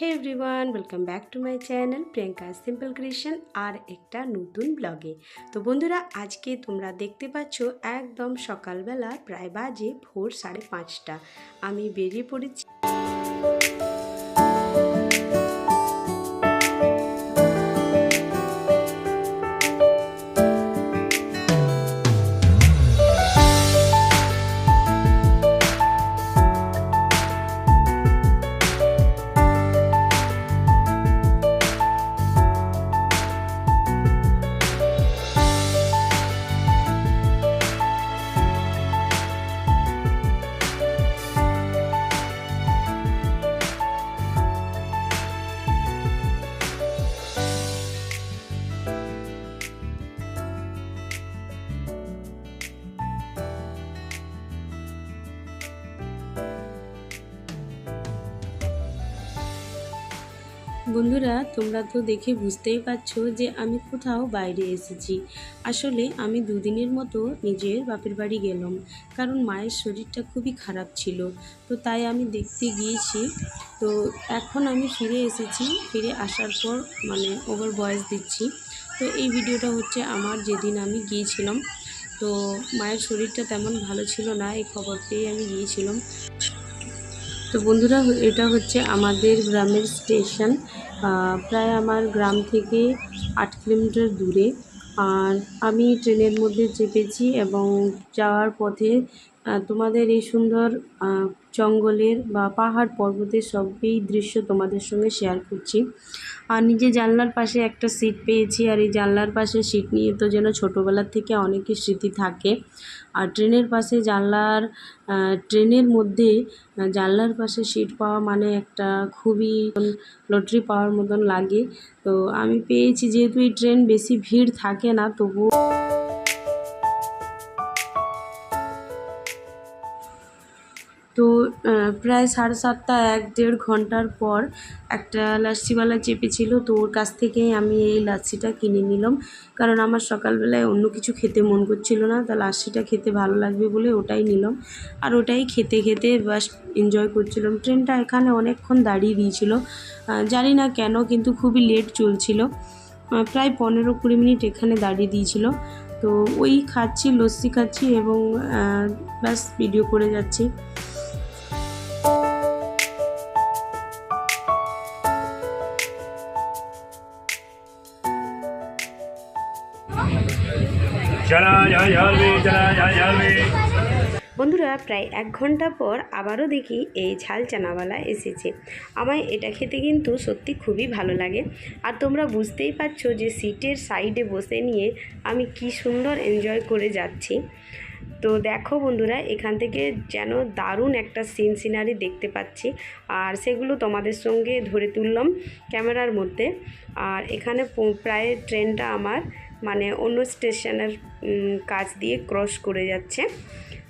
Hey everyone welcome back to my channel Priyanka simple creation আর একটা নতুন ব্লগে তো বন্ধুরা, আজকে তোমরা দেখতে পাচ্ছ একদম সকালবেলা প্রায় বাজে ভোর সাড়ে পাঁচটা। আমি বেরিয়ে পড়েছি। বন্ধুরা, তোমরা তো দেখে বুঝতেই পারছ যে আমি কোথাও বাইরে এসেছি। আসলে আমি দুদিনের মতো নিজের বাপের বাড়ি গেলাম, কারণ মায়ের শরীরটা খুবই খারাপ ছিল। তো তাই আমি দেখতে গিয়েছি। তো এখন আমি ফিরে এসেছি, ফিরে আসার পর মানে ওভার ভয়েস দিচ্ছি। তো এই ভিডিওটা হচ্ছে আমার যেদিন আমি গিয়েছিলাম। তো মায়ের শরীরটা তেমন ভালো ছিল না, এই খবর পেয়ে আমি গিয়েছিলাম। তো বন্ধুরা, এটা হচ্ছে আমাদের গ্রামের স্টেশন। প্রায় আমার গ্রাম থেকে আট কিলোমিটার দূরে। আর আমি ট্রেনের মধ্যে চেপেছি এবং যাওয়ার পথে তোমাদের এই সুন্দর জঙ্গলের বা পাহাড় পর্বতের সবই দৃশ্য তোমাদের সঙ্গে শেয়ার করছি। আর নিজে জানলার পাশে একটা সিট পেয়েছি, আর এই জানলার পাশে সিট নিয়ে তো যেন ছোটোবেলার থেকে অনেকই স্মৃতি থাকে। আর ট্রেনের পাশে জানলার ট্রেনের মধ্যে জানলার পাশে সিট পাওয়া মানে একটা খুবই লটারি পাওয়ার মতন লাগে। তো আমি পেয়েছি, যেহেতু এই ট্রেন বেশি ভিড় থাকে না, তবুও প্রায় সাড়ে সাতটা, এক দেড় ঘণ্টার পর একটা লাচ্ছিওয়ালা চেপেছিল তো ওর কাছ থেকেই আমি এই লাচ্ছিটা কিনে নিলাম। কারণ আমার সকালবেলায় অন্য কিছু খেতে মন করছিল না। তা লাচ্ছিটা খেতে ভালো লাগবে বলে ওটাই নিলাম। আর ওটাই খেতে খেতে বাস এনজয় করছিলাম। ট্রেনটা এখানে অনেকক্ষণ দাঁড়িয়ে দিয়েছিল। জানি না কেন, কিন্তু খুবই লেট চলছিল। প্রায় পনেরো কুড়ি মিনিট এখানে দাঁড়িয়ে দিয়েছিল। তো ওই খাচ্ছি, লস্যি খাচ্ছি এবং ব্যাস ভিডিও করে যাচ্ছি। বন্ধুরা, প্রায় এক ঘণ্টা পর আবারও দেখি এই ঝাল চানাওয়ালা এসেছে। আমায় এটা খেতে কিন্তু সত্যি খুবই ভালো লাগে। আর তোমরা বুঝতেই পারছ যে সিটের সাইডে বসে নিয়ে আমি কি সুন্দর এনজয় করে যাচ্ছি। তো দেখো বন্ধুরা, এখান থেকে যেন দারুণ একটা সিন সিনারি দেখতে পাচ্ছি। আর সেগুলো তোমাদের সঙ্গে ধরে তুললাম ক্যামেরার মধ্যে। আর এখানে প্রায় ট্রেনটা আমার মানে অন্য স্টেশনের কাজ দিয়ে ক্রস করে যাচ্ছে।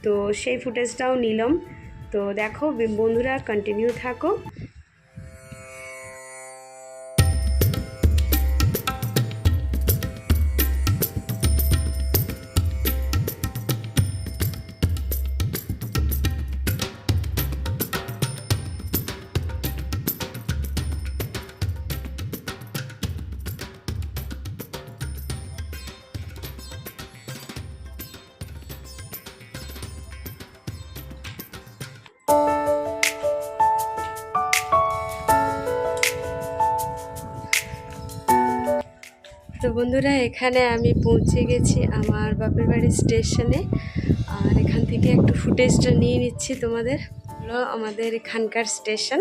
তো সেই ফুটেজটাও নিলাম। তো দেখো বন্ধুরা কন্টিনিউ থাকো। তো বন্ধুরা, এখানে আমি পৌঁছে গেছি আমার বাপের বাড়ির স্টেশনে। আর এখান থেকে একটু ফুটেজটা নিয়ে নিচ্ছি তোমাদের। হলো আমাদের এখানকার স্টেশন।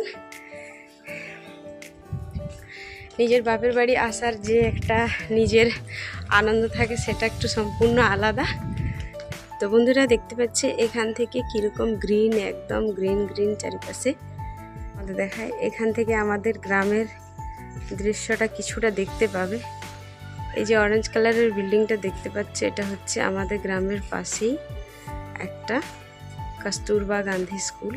নিজের বাপের বাড়ি আসার যে একটা নিজের আনন্দ থাকে, সেটা একটু সম্পূর্ণ আলাদা। তো বন্ধুরা, দেখতে পাচ্ছে এখান থেকে কীরকম গ্রিন, একদম গ্রিন গ্রিন চারিপাশে। আমাদের দেখায়, এখান থেকে আমাদের গ্রামের দৃশ্যটা কিছুটা দেখতে পাবে। এই যে অরেঞ্জ কালারের বিল্ডিংটা দেখতে পাচ্ছি, এটা হচ্ছে আমাদের গ্রামের পাশেই একটা কস্তুরবা গান্ধী স্কুল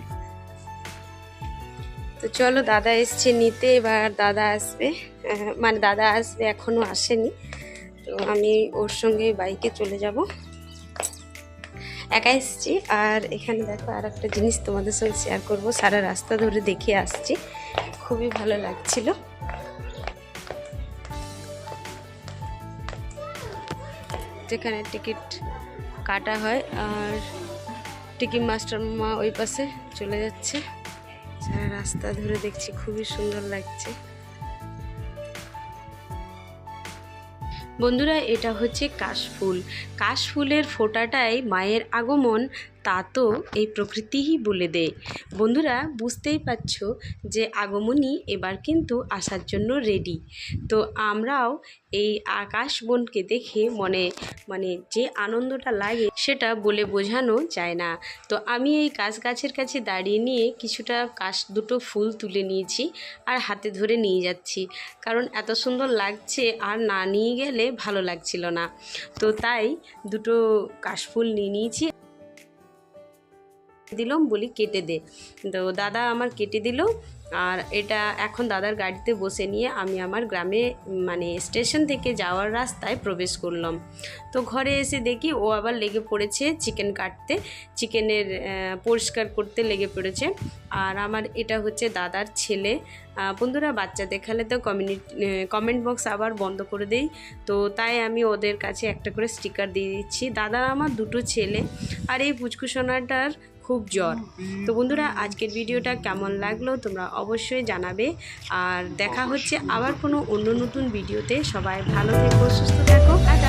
তো চলো দাদা এসছে নিতে, এবার দাদা আসবে। মানে দাদা আসবে, এখনও আসেনি। তো আমি ওর সঙ্গে বাইকে চলে যাব। একা এসেছি। আর এখানে দেখো আর একটা জিনিস তোমাদের সঙ্গে শেয়ার করব। সারা রাস্তা ধরে দেখে আসছি। খুবই ভালো লাগছিল। যেখানে টিকিট কাটা হয় আর টিকিট মাস্টার মা ওই পাশে চলে যাচ্ছে। সারা রাস্তা ধরে দেখছি খুবই সুন্দর লাগছে। বন্ধুরা, এটা হচ্ছে কাশফুল। কাশফুলের ফোঁটাটাই মায়ের আগমন। তা তো এই প্রকৃতিই বলে দেয়। বন্ধুরা, বুঝতেই পারছ যে আগমনী এবার কিন্তু আসার জন্য রেডি তো আমরাও এই আকাশ বনকে দেখে মনে মানে যে আনন্দটা লাগে সেটা বলে বোঝানো যায় না। তো আমি এই কাশ গাছের কাছে দাঁড়িয়ে নিয়ে কিছুটা কাশ দুটো ফুল তুলে নিয়েছি আর হাতে ধরে নিয়ে যাচ্ছি। কারণ এত সুন্দর লাগছে আর না নিয়ে গেলে ভালো লাগছিল না। তো তাই দুটো কাশফুল নিয়ে নিয়েছি। দিলাম, বলি কেটে দে। তো দাদা আমার কেটে দিল, আর এটা এখন দাদার গাড়িতে বসে নিয়ে আমি আমার গ্রামে মানে স্টেশন থেকে যাওয়ার রাস্তায় প্রবেশ করলাম। তো ঘরে এসে দেখি ও আবার লেগে পড়েছে চিকেন কাটতে, চিকেনের পরিষ্কার করতে লেগে পড়েছে। আর আমার এটা হচ্ছে দাদার ছেলে। বন্ধুরা, বাচ্চা দেখালে তো কমিউনিটি কমেন্ট বক্স আবার বন্ধ করে দেই। তো তাই আমি ওদের কাছে একটা করে স্টিকার দিয়ে দিচ্ছি। দাদার আমার দুটো ছেলে। আর এই পুচকুসোনাটার খুব জ্বর। তো বন্ধুরা, আজকের ভিডিওটা কেমন লাগল তোমরা অবশ্যই জানাবে। আর দেখা হচ্ছে আবার কোনো অন্য নতুন ভিডিওতে। সবাই ভালো থেকো, সুস্থ থাকো, টাটা।